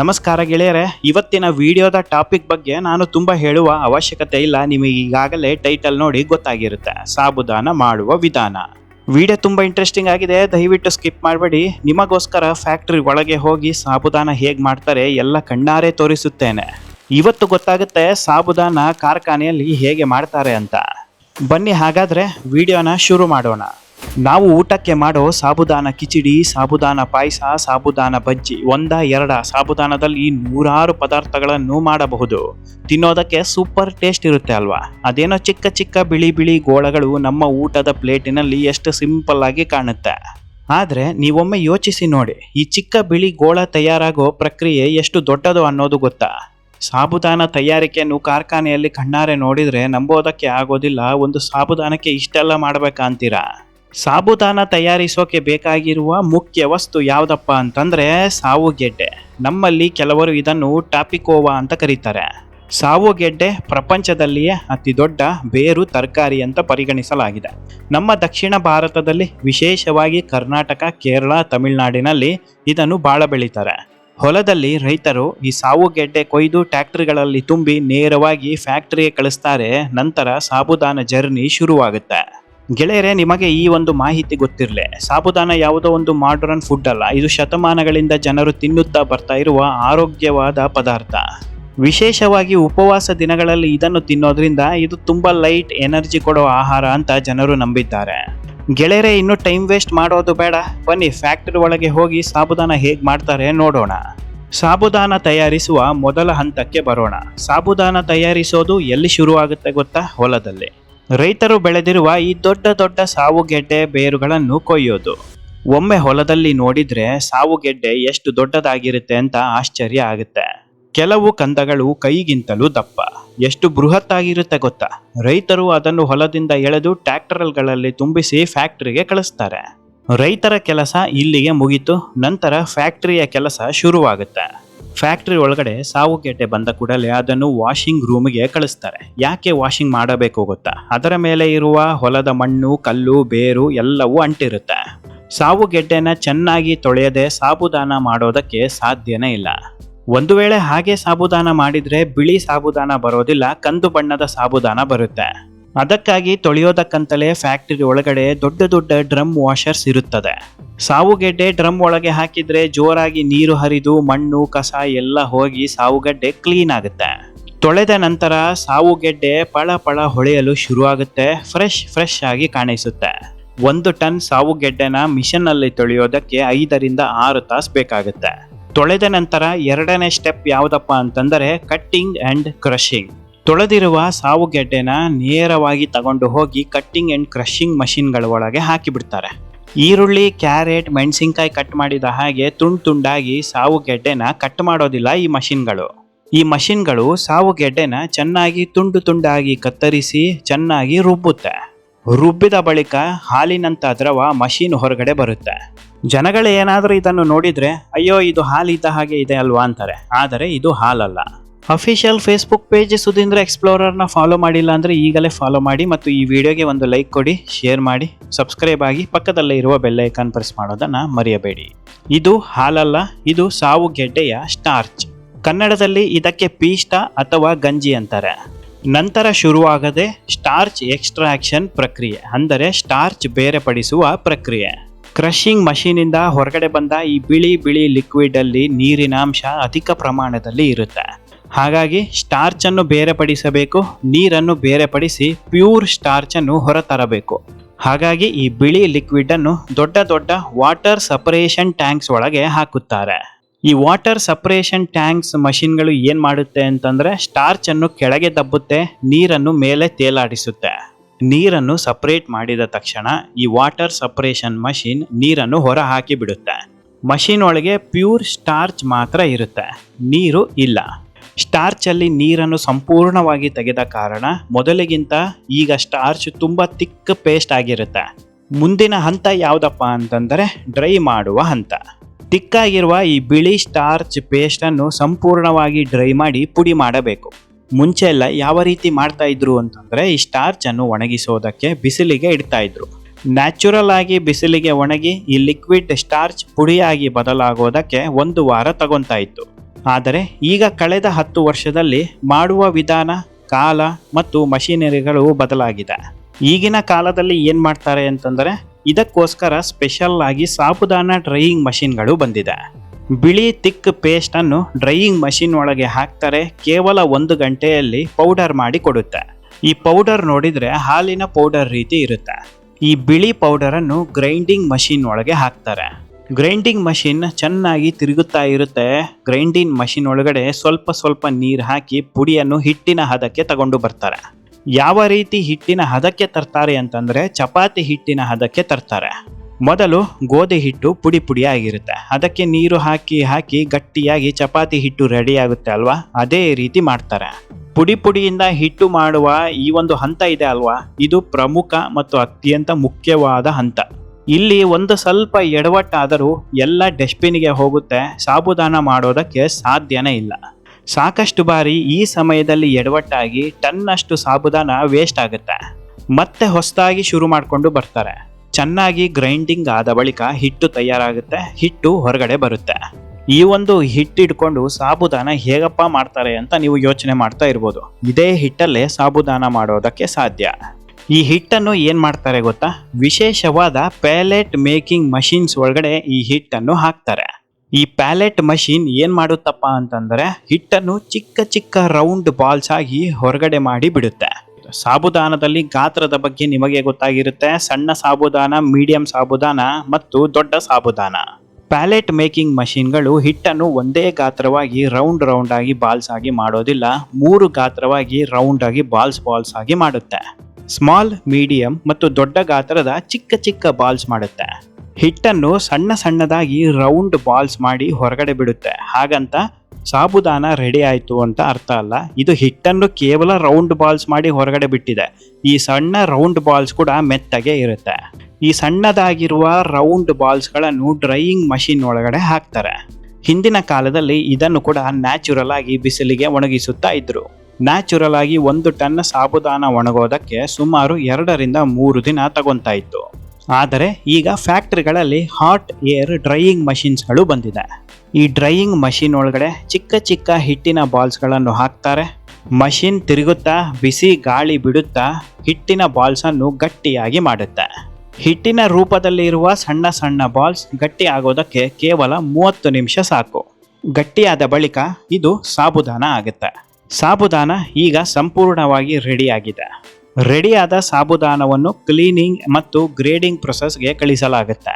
ನಮಸ್ಕಾರ ಗೆಳೆಯರೆ, ಇವತ್ತಿನ ವಿಡಿಯೋದ ಟಾಪಿಕ್ ಬಗ್ಗೆ ನಾನು ತುಂಬ ಹೇಳುವ ಅವಶ್ಯಕತೆ ಇಲ್ಲ, ನಿಮಗೆ ಈಗಾಗಲೇ ಟೈಟಲ್ ನೋಡಿ ಗೊತ್ತಾಗಿರುತ್ತೆ, ಸಾಬುದಾನ ಮಾಡುವ ವಿಧಾನ. ವಿಡಿಯೋ ತುಂಬಾ ಇಂಟ್ರೆಸ್ಟಿಂಗ್ ಆಗಿದೆ, ದಯವಿಟ್ಟು ಸ್ಕಿಪ್ ಮಾಡಬೇಡಿ. ನಿಮಗೋಸ್ಕರ ಫ್ಯಾಕ್ಟ್ರಿ ಒಳಗೆ ಹೋಗಿ ಸಾಬುದಾನ ಹೇಗೆ ಮಾಡ್ತಾರೆ ಎಲ್ಲ ಕಣ್ಣಾರೆ ತೋರಿಸುತ್ತೇನೆ. ಇವತ್ತು ಗೊತ್ತಾಗುತ್ತೆ ಸಾಬುದಾನ ಕಾರ್ಖಾನೆಯಲ್ಲಿ ಹೇಗೆ ಮಾಡ್ತಾರೆ ಅಂತ. ಬನ್ನಿ ಹಾಗಾದ್ರೆ ವಿಡಿಯೋನ ಶುರು ಮಾಡೋಣ. ನಾವು ಊಟಕ್ಕೆ ಮಾಡೋ ಸಾಬುದಾನ ಕಿಚಡಿ, ಸಾಬುದಾನ ಪಾಯಸ, ಸಾಬುದಾನ ಬಜ್ಜಿ, ಒಂದ ಎರಡ ಸಾಬುದಾನದಲ್ಲಿ ನೂರಾರು ಪದಾರ್ಥಗಳನ್ನು ಮಾಡಬಹುದು. ತಿನ್ನೋದಕ್ಕೆ ಸೂಪರ್ ಟೇಸ್ಟ್ ಇರುತ್ತೆ ಅಲ್ವಾ? ಅದೇನೋ ಚಿಕ್ಕ ಚಿಕ್ಕ ಬಿಳಿ ಬಿಳಿ ಗೋಳಗಳು ನಮ್ಮ ಊಟದ ಪ್ಲೇಟಿನಲ್ಲಿ ಎಷ್ಟು ಸಿಂಪಲ್ ಆಗಿ ಕಾಣುತ್ತೆ. ಆದರೆ ನೀವೊಮ್ಮೆ ಯೋಚಿಸಿ ನೋಡಿ, ಈ ಚಿಕ್ಕ ಬಿಳಿ ಗೋಳ ತಯಾರಾಗೋ ಪ್ರಕ್ರಿಯೆ ಎಷ್ಟು ದೊಡ್ಡದು ಅನ್ನೋದು ಗೊತ್ತಾ? ಸಾಬುದಾನ ತಯಾರಿಕೆಯನ್ನು ಕಾರ್ಖಾನೆಯಲ್ಲಿ ಕಣ್ಣಾರೆ ನೋಡಿದರೆ ನಂಬೋದಕ್ಕೆ ಆಗೋದಿಲ್ಲ, ಒಂದು ಸಾಬುದಾನಕ್ಕೆ ಇಷ್ಟೆಲ್ಲ ಮಾಡಬೇಕಾ ಅಂತೀರಾ ಸಾಬುದಾನ ತಯಾರಿಸೋಕೆ ಬೇಕಾಗಿರುವ ಮುಖ್ಯ ವಸ್ತು ಯಾವುದಪ್ಪ ಅಂತಂದ್ರೆ ಸಾವುಗೆಡ್ಡೆ ನಮ್ಮಲ್ಲಿ ಕೆಲವರು ಇದನ್ನು ಟಾಪಿಕೋವಾ ಅಂತ ಕರೀತಾರೆ. ಸಾವುಗೆಡ್ಡೆ ಪ್ರಪಂಚದಲ್ಲಿಯೇ ಅತಿ ದೊಡ್ಡ ಬೇರು ತರಕಾರಿ ಅಂತ ಪರಿಗಣಿಸಲಾಗಿದೆ. ನಮ್ಮ ದಕ್ಷಿಣ ಭಾರತದಲ್ಲಿ ವಿಶೇಷವಾಗಿ ಕರ್ನಾಟಕ, ಕೇರಳ, ತಮಿಳುನಾಡಿನಲ್ಲಿ ಇದನ್ನು ಬಾಳ ಬೆಳೀತಾರೆ. ಹೊಲದಲ್ಲಿ ರೈತರು ಈ ಸಾವುಗೆಡ್ಡೆ ಕೊಯ್ದು ಟ್ಯಾಕ್ಟ್ರಿಗಳಲ್ಲಿ ತುಂಬಿ ನೇರವಾಗಿ ಫ್ಯಾಕ್ಟರಿಗೆ ಕಳಿಸ್ತಾರೆ, ನಂತರ ಸಾಬುದಾನ ಜರ್ನಿ ಶುರುವಾಗುತ್ತೆ. ಗೆಳೆಯರೆ, ನಿಮಗೆ ಈ ಒಂದು ಮಾಹಿತಿ ಗೊತ್ತಿರಲಿ. ಸಾಬುದಾನ ಯಾವುದೋ ಒಂದು ಮಾಡರ್ನ್ ಫುಡ್ ಅಲ್ಲ. ಇದು ಶತಮಾನಗಳಿಂದ ಜನರು ತಿನ್ನುತ್ತಾ ಬರ್ತಾ ಇರುವ ಆರೋಗ್ಯವಾದ ಪದಾರ್ಥ. ವಿಶೇಷವಾಗಿ ಉಪವಾಸ ದಿನಗಳಲ್ಲಿ ಇದನ್ನು ತಿನ್ನೋದ್ರಿಂದ ಇದು ತುಂಬಾ ಲೈಟ್ ಎನರ್ಜಿ ಕೊಡೋ ಆಹಾರ ಅಂತ ಜನರು ನಂಬಿದ್ದಾರೆ. ಗೆಳೆಯರೆ, ಇನ್ನೂ ಟೈಮ್ ವೇಸ್ಟ್ ಮಾಡೋದು ಬೇಡ. ಬನ್ನಿ ಫ್ಯಾಕ್ಟರಿ ಒಳಗೆ ಹೋಗಿ ಸಾಬುದಾನ ಹೇಗೆ ಮಾಡ್ತಾರೆ ನೋಡೋಣ. ಸಾಬುದಾನ ತಯಾರಿಸುವ ಮೊದಲ ಹಂತಕ್ಕೆ ಬರೋಣ. ಸಾಬುದಾನ ತಯಾರಿಸೋದು ಎಲ್ಲಿ ಶುರುವಾಗುತ್ತೆ ಗೊತ್ತಾ? ಹೊಲದಲ್ಲಿ. ರೈತರು ಬೆಳೆದಿರುವ ಈ ದೊಡ್ಡ ದೊಡ್ಡ ಸಾವುಗೆಡ್ಡೆ ಬೇರುಗಳನ್ನು ಕೊಯ್ಯೋದು. ಒಮ್ಮೆ ಹೊಲದಲ್ಲಿ ನೋಡಿದ್ರೆ ಸಾವುಗೆಡ್ಡೆ ಎಷ್ಟು ದೊಡ್ಡದಾಗಿರುತ್ತೆ ಅಂತ ಆಶ್ಚರ್ಯ ಆಗುತ್ತೆ. ಕೆಲವು ಕಂದಗಳು ಕೈಗಿಂತಲೂ ದಪ್ಪ. ಎಷ್ಟು ಬೃಹತ್ ಆಗಿರುತ್ತೆ ಗೊತ್ತಾ? ರೈತರು ಅದನ್ನು ಹೊಲದಿಂದ ಎಳೆದು ಟ್ರ್ಯಾಕ್ಟರ್ಗಳಲ್ಲಿ ತುಂಬಿಸಿ ಫ್ಯಾಕ್ಟ್ರಿಗೆ ಕಳಿಸ್ತಾರೆ. ರೈತರ ಕೆಲಸ ಇಲ್ಲಿಗೆ ಮುಗಿತು, ನಂತರ ಫ್ಯಾಕ್ಟರಿಯ ಕೆಲಸ ಶುರುವಾಗುತ್ತೆ. ಫ್ಯಾಕ್ಟರಿ ಒಳಗಡೆ ಸಾವು ಸಾವುಗೆಡ್ಡೆ ಬಂದ ಕೂಡಲೇ ಅದನ್ನು ವಾಷಿಂಗ್ ರೂಮ್ಗೆ ಕಳಿಸ್ತಾರೆ. ಯಾಕೆ ವಾಷಿಂಗ್ ಮಾಡಬೇಕು ಗೊತ್ತಾ? ಅದರ ಮೇಲೆ ಇರುವ ಹೊಲದ ಮಣ್ಣು, ಕಲ್ಲು, ಬೇರು ಎಲ್ಲವೂ ಅಂಟಿರುತ್ತೆ. ಸಾವು ಗೆಡ್ಡೆನ ಚೆನ್ನಾಗಿ ತೊಳೆಯದೆ ಸಾಬುದಾನ ಮಾಡೋದಕ್ಕೆ ಸಾಧ್ಯನೇ ಇಲ್ಲ. ಒಂದು ವೇಳೆ ಹಾಗೆ ಸಾಬುದಾನ ಮಾಡಿದ್ರೆ ಬಿಳಿ ಸಾಬುದಾನ ಬರೋದಿಲ್ಲ, ಕಂದು ಬಣ್ಣದ ಸಾಬುದಾನ ಬರುತ್ತೆ. ಅದಕ್ಕಾಗಿ ತೊಳೆಯೋದಕ್ಕಂತಲೇ ಫ್ಯಾಕ್ಟರಿ ಒಳಗಡೆ ದೊಡ್ಡ ದೊಡ್ಡ ಡ್ರಮ್ ವಾಷರ್ಸ್ ಇರುತ್ತದೆ. ಸಾವುಗೆಡ್ಡೆ ಡ್ರಮ್ ಒಳಗೆ ಹಾಕಿದ್ರೆ ಜೋರಾಗಿ ನೀರು ಹರಿದು ಮಣ್ಣು, ಕಸ ಎಲ್ಲ ಹೋಗಿ ಸಾವುಗಡ್ಡೆ ಕ್ಲೀನ್ ಆಗುತ್ತೆ. ತೊಳೆದ ನಂತರ ಸಾವುಗೆಡ್ಡೆ ಪಳ ಪಳ ಹೊಳೆಯಲು ಶುರುವಾಗುತ್ತೆ, ಫ್ರೆಶ್ ಫ್ರೆಶ್ ಆಗಿ ಕಾಣಿಸುತ್ತೆ. ಒಂದು ಟನ್ ಸಾವುಗೆಡ್ಡೆನ ಮಿಷನ್ನಲ್ಲಿ ತೊಳೆಯೋದಕ್ಕೆ ಐದರಿಂದ ಆರು ತಾಸು ಬೇಕಾಗುತ್ತೆ. ತೊಳೆದ ನಂತರ ಎರಡನೇ ಸ್ಟೆಪ್ ಯಾವುದಪ್ಪ ಅಂತಂದರೆ ಕಟ್ಟಿಂಗ್ ಆ್ಯಂಡ್ ಕ್ರಷಿಂಗ್. ತೊಳೆದಿರುವ ಸಾವುಗೆಡ್ಡೆನ ನೇರವಾಗಿ ತಗೊಂಡು ಹೋಗಿ ಕಟ್ಟಿಂಗ್ ಆ್ಯಂಡ್ ಕ್ರಷಿಂಗ್ ಮಷಿನ್ಗಳ ಒಳಗೆ ಹಾಕಿಬಿಡ್ತಾರೆ. ಈರುಳ್ಳಿ, ಕ್ಯಾರೆಟ್, ಮೆಣಸಿನ್ಕಾಯಿ ಕಟ್ ಮಾಡಿದ ಹಾಗೆ ತುಂಡು ತುಂಡಾಗಿ ಸಾವುಗೆಡ್ಡೆನ ಕಟ್ ಮಾಡೋದಿಲ್ಲ ಈ ಮಷಿನ್ಗಳು ಈ ಮಷಿನ್ಗಳು ಸಾವುಗೆಡ್ಡೆನ ಚೆನ್ನಾಗಿ ತುಂಡು ತುಂಡಾಗಿ ಕತ್ತರಿಸಿ ಚೆನ್ನಾಗಿ ರುಬ್ಬುತ್ತೆ. ರುಬ್ಬಿದ ಬಳಿಕ ಹಾಲಿನಂತ ದ್ರವ ಮಷೀನ್ ಹೊರಗಡೆ ಬರುತ್ತೆ. ಜನಗಳು ಏನಾದರೂ ಇದನ್ನು ನೋಡಿದರೆ, ಅಯ್ಯೋ, ಇದು ಹಾಲಿದ್ದ ಹಾಗೆ ಇದೆ ಅಲ್ವಾ? ಅಂತಾರೆ. ಆದರೆ ಇದು ಹಾಲಲ್ಲ. ಅಫಿಷಿಯಲ್ ಫೇಸ್ಬುಕ್ ಪೇಜ್ ಸುಧೀಂದ್ರ ಎಕ್ಸ್ಪ್ಲೋರರ್ನ ಫಾಲೋ ಮಾಡಿಲ್ಲ ಅಂದರೆ ಈಗಲೇ ಫಾಲೋ ಮಾಡಿ ಮತ್ತು ಈ ವಿಡಿಯೋಗೆ ಒಂದು ಲೈಕ್ ಕೊಡಿ ಶೇರ್ ಮಾಡಿ ಸಬ್ಸ್ಕ್ರೈಬ್ ಆಗಿ ಪಕ್ಕದಲ್ಲೇ ಇರುವ ಬೆಲ್ ಐಕಾನ್ ಪ್ರೆಸ್ ಮಾಡೋದನ್ನು ಮರೆಯಬೇಡಿ. ಇದು ಹಾಲಲ್ಲ, ಇದು ಸಾವು ಗೆಡ್ಡೆಯ ಸ್ಟಾರ್ಚ್ ಕನ್ನಡದಲ್ಲಿ ಇದಕ್ಕೆ ಪೀಷ್ಟ ಅಥವಾ ಗಂಜಿ ಅಂತಾರೆ. ನಂತರ ಶುರುವಾಗದೆ ಸ್ಟಾರ್ಚ್ ಎಕ್ಸ್ಟ್ರಾಕ್ಷನ್ ಪ್ರಕ್ರಿಯೆ, ಅಂದರೆ ಸ್ಟಾರ್ಚ್ ಬೇರೆಪಡಿಸುವ ಪ್ರಕ್ರಿಯೆ. ಕ್ರಷಿಂಗ್ ಮಷೀನಿಂದ ಹೊರಗಡೆ ಬಂದ ಈ ಬಿಳಿ ಬಿಳಿ ಲಿಕ್ವಿಡಲ್ಲಿ ನೀರಿನ ಅಂಶ ಅಧಿಕ ಪ್ರಮಾಣದಲ್ಲಿ ಇರುತ್ತೆ. ಹಾಗಾಗಿ ಸ್ಟಾರ್ಚನ್ನು ಬೇರೆಪಡಿಸಬೇಕು ನೀರನ್ನು ಬೇರೆಪಡಿಸಿ ಪ್ಯೂರ್ ಸ್ಟಾರ್ಚನ್ನು ಹೊರತರಬೇಕು. ಹಾಗಾಗಿ ಈ ಬಿಳಿ ಲಿಕ್ವಿಡ್ ಅನ್ನು ದೊಡ್ಡ ದೊಡ್ಡ ವಾಟರ್ ಸಪರೇಷನ್ ಟ್ಯಾಂಕ್ಸ್ ಒಳಗೆ ಹಾಕುತ್ತಾರೆ. ಈ ವಾಟರ್ ಸಪರೇಷನ್ ಟ್ಯಾಂಕ್ಸ್ ಮಷಿನ್ಗಳು ಏನು ಮಾಡುತ್ತೆ ಅಂತಂದ್ರೆ ಸ್ಟಾರ್ಚನ್ನು ಕೆಳಗೆ ದಬ್ಬುತ್ತೆ, ನೀರನ್ನು ಮೇಲೆ ತೇಲಾಡಿಸುತ್ತೆ. ನೀರನ್ನು ಸಪರೇಟ್ ಮಾಡಿದ ತಕ್ಷಣ ಈ ವಾಟರ್ ಸಪರೇಷನ್ ಮಷಿನ್ ನೀರನ್ನು ಹೊರ ಹಾಕಿ ಬಿಡುತ್ತೆ. ಮಷಿನ್ ಒಳಗೆ ಪ್ಯೂರ್ ಸ್ಟಾರ್ಚ್ ಮಾತ್ರ ಇರುತ್ತೆ, ನೀರು ಇಲ್ಲ. ಸ್ಟಾರ್ಚ್ ಅಲ್ಲಿ ನೀರನ್ನು ಸಂಪೂರ್ಣವಾಗಿ ತೆಗೆದ ಕಾರಣ ಮೊದಲಿಗಿಂತ ಈಗ ಸ್ಟಾರ್ಚ್ ತುಂಬಾ ತಿಕ್ಕ ಪೇಸ್ಟ್ ಆಗಿರುತ್ತೆ. ಮುಂದಿನ ಹಂತ ಯಾವುದಪ್ಪ ಅಂತಂದರೆ ಡ್ರೈ ಮಾಡುವ ಹಂತ. ತಿಕ್ಕಾಗಿರುವ ಈ ಬಿಳಿ ಸ್ಟಾರ್ಚ್ ಪೇಸ್ಟನ್ನು ಸಂಪೂರ್ಣವಾಗಿ ಡ್ರೈ ಮಾಡಿ ಪುಡಿ ಮಾಡಬೇಕು. ಮುಂಚೆ ಎಲ್ಲ ಯಾವ ರೀತಿ ಮಾಡ್ತಾ ಇದ್ರು ಅಂತಂದ್ರೆ ಈ ಸ್ಟಾರ್ಚ್ ಅನ್ನು ಒಣಗಿಸೋದಕ್ಕೆ ಬಿಸಿಲಿಗೆ ಇಡ್ತಾ ಇದ್ರು. ನ್ಯಾಚುರಲ್ ಆಗಿ ಬಿಸಿಲಿಗೆ ಒಣಗಿ ಈ ಲಿಕ್ವಿಡ್ ಸ್ಟಾರ್ಚ್ ಪುಡಿಯಾಗಿ ಬದಲಾಗೋದಕ್ಕೆ ಒಂದು ವಾರ ತಗೊಂತಾ ಇತ್ತು. ಆದರೆ ಈಗ ಕಳೆದ ಹತ್ತು ವರ್ಷದಲ್ಲಿ ಮಾಡುವ ವಿಧಾನ ಕಾಲ ಮತ್ತು ಮಷಿನರಿಗಳು ಬದಲಾಗಿದೆ. ಈಗಿನ ಕಾಲದಲ್ಲಿ ಏನು ಮಾಡ್ತಾರೆ ಅಂತಂದರೆ ಇದಕ್ಕೋಸ್ಕರ ಸ್ಪೆಷಲ್ ಆಗಿ ಸಾಬುದಾನ ಡ್ರೈಯಿಂಗ್ ಮಷಿನ್ಗಳು ಬಂದಿದೆ. ಬಿಳಿ ತಿಕ್ ಪೇಸ್ಟ್ ಅನ್ನು ಡ್ರೈಯಿಂಗ್ ಮಷಿನ್ ಒಳಗೆ ಹಾಕ್ತಾರೆ, ಕೇವಲ ಒಂದು ಗಂಟೆಯಲ್ಲಿ ಪೌಡರ್ ಮಾಡಿ ಕೊಡುತ್ತೆ. ಈ ಪೌಡರ್ ನೋಡಿದ್ರೆ ಹಾಲಿನ ಪೌಡರ್ ರೀತಿ ಇರುತ್ತೆ. ಈ ಬಿಳಿ ಪೌಡರ್ ಅನ್ನು ಗ್ರೈಂಡಿಂಗ್ ಮಷಿನ್ ಒಳಗೆ ಹಾಕ್ತಾರೆ. ಗ್ರೈಂಡಿಂಗ್ ಮಷಿನ್ ಚೆನ್ನಾಗಿ ತಿರುಗುತ್ತಾ ಇರುತ್ತೆ. ಗ್ರೈಂಡಿಂಗ್ ಮಷಿನ್ ಒಳಗಡೆ ಸ್ವಲ್ಪ ಸ್ವಲ್ಪ ನೀರು ಹಾಕಿ ಪುಡಿಯನ್ನು ಹಿಟ್ಟಿನ ಹದಕ್ಕೆ ತಗೊಂಡು ಬರ್ತಾರೆ. ಯಾವ ರೀತಿ ಹಿಟ್ಟಿನ ಹದಕ್ಕೆ ತರ್ತಾರೆ ಅಂತಂದ್ರೆ ಚಪಾತಿ ಹಿಟ್ಟಿನ ಹದಕ್ಕೆ ತರ್ತಾರೆ. ಮೊದಲು ಗೋಧಿ ಹಿಟ್ಟು ಪುಡಿ ಪುಡಿ ಆಗಿರುತ್ತೆ ಅದಕ್ಕೆ ನೀರು ಹಾಕಿ ಹಾಕಿ ಗಟ್ಟಿಯಾಗಿ ಚಪಾತಿ ಹಿಟ್ಟು ರೆಡಿ ಆಗುತ್ತೆ ಅಲ್ವಾ? ಅದೇ ರೀತಿ ಮಾಡ್ತಾರೆ. ಪುಡಿ ಪುಡಿಯಿಂದ ಹಿಟ್ಟು ಮಾಡುವ ಈ ಒಂದು ಹಂತ ಇದೆ ಅಲ್ವಾ? ಇದು ಪ್ರಮುಖ ಮತ್ತು ಅತ್ಯಂತ ಮುಖ್ಯವಾದ ಹಂತ. ಇಲ್ಲಿ ಒಂದು ಸ್ವಲ್ಪ ಎಡವಟ್ಟಾದರೂ ಎಲ್ಲ ಡಸ್ಟ್ಬಿನ್ಗೆ ಹೋಗುತ್ತೆ. ಸಾಬುದಾನ ಮಾಡೋದಕ್ಕೆ ಸಾಧ್ಯನೇ ಇಲ್ಲ. ಸಾಕಷ್ಟು ಬಾರಿ ಈ ಸಮಯದಲ್ಲಿ ಎಡವಟ್ಟಾಗಿ ಟನ್ನಷ್ಟು ಸಾಬುದಾನ ವೇಸ್ಟ್ ಆಗುತ್ತೆ. ಮತ್ತೆ ಹೊಸದಾಗಿ ಶುರು ಮಾಡಿಕೊಂಡು ಬರ್ತಾರೆ. ಚೆನ್ನಾಗಿ ಗ್ರೈಂಡಿಂಗ್ ಆದ ಬಳಿಕ ಹಿಟ್ಟು ತಯಾರಾಗುತ್ತೆ, ಹಿಟ್ಟು ಹೊರಗಡೆ ಬರುತ್ತೆ. ಈ ಒಂದು ಹಿಟ್ಟು ಇಟ್ಕೊಂಡು ಸಾಬುದಾನ ಹೇಗಪ್ಪ ಮಾಡ್ತಾರೆ ಅಂತ ನೀವು ಯೋಚನೆ ಮಾಡ್ತಾ ಇರ್ಬೋದು. ಇದೇ ಹಿಟ್ಟಲ್ಲೇ ಸಾಬುದಾನ ಮಾಡೋದಕ್ಕೆ ಸಾಧ್ಯ. ಈ ಹಿಟ್ಟನ್ನು ಏನು ಮಾಡ್ತಾರೆ ಗೊತ್ತಾ? ವಿಶೇಷವಾದ ಪ್ಯಾಲೆಟ್ ಮೇಕಿಂಗ್ ಮಷಿನ್ಸ್ ಒಳಗಡೆ ಈ ಹಿಟ್ಟನ್ನು ಹಾಕ್ತಾರೆ. ಈ ಪ್ಯಾಲೆಟ್ ಮಷಿನ್ ಏನು ಮಾಡುತ್ತಪ್ಪ ಅಂತಂದ್ರೆ ಹಿಟ್ಟನ್ನು ಚಿಕ್ಕ ಚಿಕ್ಕ ರೌಂಡ್ ಬಾಲ್ಸ್ ಆಗಿ ಹೊರಗಡೆ ಮಾಡಿ ಬಿಡುತ್ತೆ. ಸಾಬುದಾನದಲ್ಲಿ ಗಾತ್ರದ ಬಗ್ಗೆ ನಿಮಗೆ ಗೊತ್ತಾಗಿರುತ್ತೆ. ಸಣ್ಣ ಸಾಬುದಾನ, ಮೀಡಿಯಂ ಸಾಬುದಾನ ಮತ್ತು ದೊಡ್ಡ ಸಾಬುದಾನ. ಪ್ಯಾಲೆಟ್ ಮೇಕಿಂಗ್ ಮಷಿನ್ಗಳು ಹಿಟ್ಟನ್ನು ಒಂದೇ ಗಾತ್ರವಾಗಿ ರೌಂಡ್ ರೌಂಡ್ ಆಗಿ ಬಾಲ್ಸ್ ಆಗಿ ಮಾಡೋದಿಲ್ಲ. ಮೂರು ಗಾತ್ರವಾಗಿ ರೌಂಡ್ ಆಗಿ ಬಾಲ್ಸ್ ಬಾಲ್ಸ್ ಆಗಿ ಮಾಡುತ್ತೆ. ಸ್ಮಾಲ್, ಮೀಡಿಯಂ ಮತ್ತು ದೊಡ್ಡ ಗಾತ್ರದ ಚಿಕ್ಕ ಚಿಕ್ಕ ಬಾಲ್ಸ್ ಮಾಡುತ್ತೆ. ಹಿಟ್ಟನ್ನು ಸಣ್ಣ ಸಣ್ಣದಾಗಿ ರೌಂಡ್ ಬಾಲ್ಸ್ ಮಾಡಿ ಹೊರಗಡೆ ಬಿಡುತ್ತೆ. ಹಾಗಂತ ಸಾಬುದಾನ ರೆಡಿ ಆಯಿತು ಅಂತ ಅರ್ಥ ಅಲ್ಲ. ಇದು ಹಿಟ್ಟನ್ನು ಕೇವಲ ರೌಂಡ್ ಬಾಲ್ಸ್ ಮಾಡಿ ಹೊರಗಡೆ ಬಿಟ್ಟಿದೆ. ಈ ಸಣ್ಣ ರೌಂಡ್ ಬಾಲ್ಸ್ ಕೂಡ ಮೆತ್ತಗೆ ಇರುತ್ತೆ. ಈ ಸಣ್ಣದಾಗಿರುವ ರೌಂಡ್ ಬಾಲ್ಸ್ಗಳನ್ನು ಡ್ರೈಯಿಂಗ್ ಮಷಿನ್ ಒಳಗಡೆ ಹಾಕ್ತಾರೆ. ಹಿಂದಿನ ಕಾಲದಲ್ಲಿ ಇದನ್ನು ಕೂಡ ನ್ಯಾಚುರಲ್ ಆಗಿ ಬಿಸಿಲಿಗೆ ಒಣಗಿಸುತ್ತಾ ಇದ್ರು. ನ್ಯಾಚುರಲ್ ಆಗಿ ಒಂದು ಟನ್ ಸಾಬುದಾನ ಒಣಗೋದಕ್ಕೆ ಸುಮಾರು ಎರಡರಿಂದ ಮೂರು ದಿನ ತಗೊಂತಾ ಇತ್ತು ಆದರೆ ಈಗ ಫ್ಯಾಕ್ಟ್ರಿಗಳಲ್ಲಿ ಹಾಟ್ ಏರ್ ಡ್ರೈಯಿಂಗ್ ಮಷಿನ್ಸ್ಗಳು ಬಂದಿದೆ. ಈ ಡ್ರೈಯಿಂಗ್ ಮಷಿನ್ ಒಳಗಡೆ ಚಿಕ್ಕ ಚಿಕ್ಕ ಹಿಟ್ಟಿನ ಬಾಲ್ಸ್ಗಳನ್ನು ಹಾಕ್ತಾರೆ. ಮಷಿನ್ ತಿರುಗುತ್ತಾ, ಬಿಸಿ ಗಾಳಿ ಬಿಡುತ್ತಾ ಹಿಟ್ಟಿನ ಬಾಲ್ಸನ್ನು ಗಟ್ಟಿಯಾಗಿ ಮಾಡುತ್ತೆ. ಹಿಟ್ಟಿನ ರೂಪದಲ್ಲಿ ಇರುವ ಸಣ್ಣ ಸಣ್ಣ ಬಾಲ್ಸ್ ಗಟ್ಟಿ ಆಗೋದಕ್ಕೆ ಕೇವಲ ಮೂವತ್ತು ನಿಮಿಷ ಸಾಕು. ಗಟ್ಟಿಯಾದ ಬಳಿಕ ಇದು ಸಾಬುದಾನ ಆಗುತ್ತೆ. ಸಾಬುದಾನ ಈಗ ಸಂಪೂರ್ಣವಾಗಿ ರೆಡಿಯಾಗಿದೆ. ರೆಡಿಯಾದ ಸಾಬುದಾನವನ್ನು ಕ್ಲೀನಿಂಗ್ ಮತ್ತು ಗ್ರೇಡಿಂಗ್ ಪ್ರೊಸೆಸ್ಗೆ ಕಳಿಸಲಾಗುತ್ತೆ.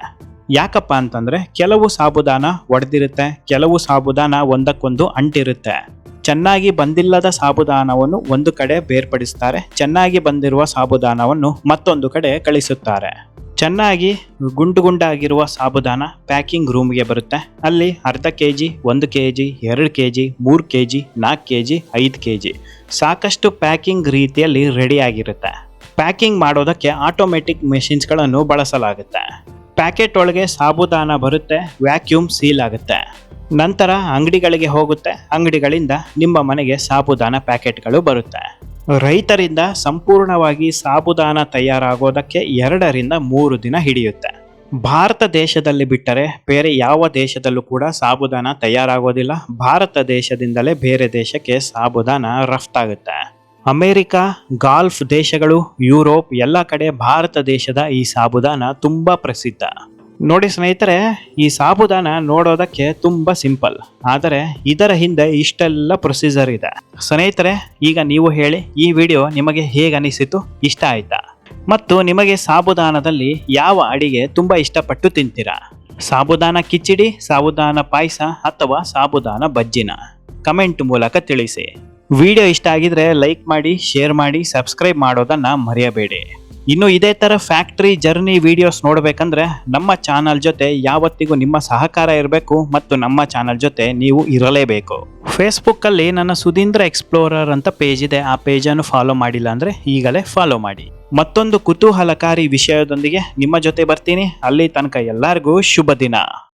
ಯಾಕಪ್ಪ ಅಂತಂದರೆ ಕೆಲವು ಸಾಬುದಾನ ಒಡೆದಿರುತ್ತೆ, ಕೆಲವು ಸಾಬುದಾನ ಒಂದಕ್ಕೊಂದು ಅಂಟಿರುತ್ತೆ. ಚೆನ್ನಾಗಿ ಬಂದಿಲ್ಲದ ಸಾಬುದಾನವನ್ನು ಒಂದು ಕಡೆ ಬೇರ್ಪಡಿಸ್ತಾರೆ, ಚೆನ್ನಾಗಿ ಬಂದಿರುವ ಸಾಬುದಾನವನ್ನು ಮತ್ತೊಂದು ಕಡೆ ಕಳಿಸುತ್ತಾರೆ. ಚೆನ್ನಾಗಿ ಗುಂಡು ಗುಂಡಾಗಿರುವ ಸಾಬುದಾನ ಪ್ಯಾಕಿಂಗ್ ರೂಮ್ಗೆ ಬರುತ್ತೆ. ಅಲ್ಲಿ ಅರ್ಧ ಕೆ ಜಿ ಒಂದು ಕೆ ಜಿ ಎರಡು ಕೆ ಜಿ ಮೂರು ಕೆ ಜಿ ನಾಲ್ಕು ಕೆ ಜಿ ಐದು ಕೆ ಜಿ ಸಾಕಷ್ಟು ಪ್ಯಾಕಿಂಗ್ ರೀತಿಯಲ್ಲಿ ರೆಡಿಯಾಗಿರುತ್ತೆ ಪ್ಯಾಕಿಂಗ್ ಮಾಡೋದಕ್ಕೆ ಆಟೋಮೆಟಿಕ್ ಮೆಷಿನ್ಸ್ಗಳನ್ನು ಬಳಸಲಾಗುತ್ತೆ. ಪ್ಯಾಕೆಟ್ ಒಳಗೆ ಸಾಬುದಾನ ಬರುತ್ತೆ ವ್ಯಾಕ್ಯೂಮ್ ಸೀಲ್ ಆಗುತ್ತೆ. ನಂತರ ಅಂಗಡಿಗಳಿಗೆ ಹೋಗುತ್ತೆ. ಅಂಗಡಿಗಳಿಂದ ನಿಮ್ಮ ಮನೆಗೆ ಸಾಬುದಾನ ಪ್ಯಾಕೆಟ್ಗಳು ಬರುತ್ತೆ. ರೈತರಿಂದ ಸಂಪೂರ್ಣವಾಗಿ ಸಾಬುದಾನ ತಯಾರಾಗೋದಕ್ಕೆ ಎರಡರಿಂದ ಮೂರು ದಿನ ಹಿಡಿಯುತ್ತೆ. ಭಾರತ ದೇಶದಲ್ಲಿ ಬಿಟ್ಟರೆ ಬೇರೆ ಯಾವ ದೇಶದಲ್ಲೂ ಕೂಡ ಸಾಬುದಾನ ತಯಾರಾಗೋದಿಲ್ಲ. ಭಾರತ ದೇಶದಿಂದಲೇ ಬೇರೆ ದೇಶಕ್ಕೆ ಸಾಬುದಾನ ರಫ್ತಾಗುತ್ತೆ. ಅಮೇರಿಕ, ಗಾಲ್ಫ್ ದೇಶಗಳು, ಯುರೋಪ್, ಎಲ್ಲ ಕಡೆ ಭಾರತ ದೇಶದ ಈ ಸಾಬುದಾನ ತುಂಬ ಪ್ರಸಿದ್ಧ. ನೋಡಿ ಸ್ನೇಹಿತರೆ, ಈ ಸಾಬುದಾನ ನೋಡೋದಕ್ಕೆ ತುಂಬ ಸಿಂಪಲ್. ಆದರೆ ಇದರ ಹಿಂದೆ ಇಷ್ಟೆಲ್ಲ ಪ್ರೊಸೀಜರ್ ಇದೆ. ಸ್ನೇಹಿತರೆ, ಈಗ ನೀವು ಹೇಳಿ, ಈ ವಿಡಿಯೋ ನಿಮಗೆ ಹೇಗೆ ಅನಿಸಿತು? ಇಷ್ಟ ಆಯ್ತಾ? ಮತ್ತು ನಿಮಗೆ ಸಾಬುದಾನದಲ್ಲಿ ಯಾವ ಅಡಿಗೆ ತುಂಬ ಇಷ್ಟಪಟ್ಟು ತಿಂತೀರಾ? ಸಾಬುದಾನ ಕಿಚಡಿ ಸಾಬುದಾನ ಪಾಯಸ ಅಥವಾ ಸಾಬುದಾನ ಬಜ್ಜಿನ? ಕಮೆಂಟ್ ಮೂಲಕ ತಿಳಿಸಿ. ವಿಡಿಯೋ ಇಷ್ಟ ಆಗಿದ್ರೆ ಲೈಕ್ ಮಾಡಿ, ಶೇರ್ ಮಾಡಿ, ಸಬ್ಸ್ಕ್ರೈಬ್ ಮಾಡೋದನ್ನ ಮರೆಯಬೇಡಿ. ಇನ್ನು ಇದೇ ತರ ಫ್ಯಾಕ್ಟ್ರಿ ಜರ್ನಿ ವಿಡಿಯೋಸ್ ನೋಡಬೇಕಂದ್ರೆ ನಮ್ಮ ಚಾನಲ್ ಜೊತೆ ಯಾವತ್ತಿಗೂ ನಿಮ್ಮ ಸಹಕಾರ ಇರಬೇಕು ಮತ್ತು ನಮ್ಮ ಚಾನಲ್ ಜೊತೆ ನೀವು ಇರಲೇಬೇಕು. ಫೇಸ್ಬುಕ್ ಅಲ್ಲಿ ನನ್ನ ಸುಧೀಂದ್ರ ಎಕ್ಸ್ಪ್ಲೋರರ್ ಅಂತ ಪೇಜ್ ಇದೆ. ಆ ಪೇಜನ್ನು ಫಾಲೋ ಮಾಡಿಲ್ಲ ಅಂದ್ರೆ ಈಗಲೇ ಫಾಲೋ ಮಾಡಿ. ಮತ್ತೊಂದು ಕುತೂಹಲಕಾರಿ ವಿಷಯದೊಂದಿಗೆ ನಿಮ್ಮ ಜೊತೆ ಬರ್ತೀನಿ. ಅಲ್ಲಿ ತನಕ ಎಲ್ಲರಿಗೂ ಶುಭ ದಿನ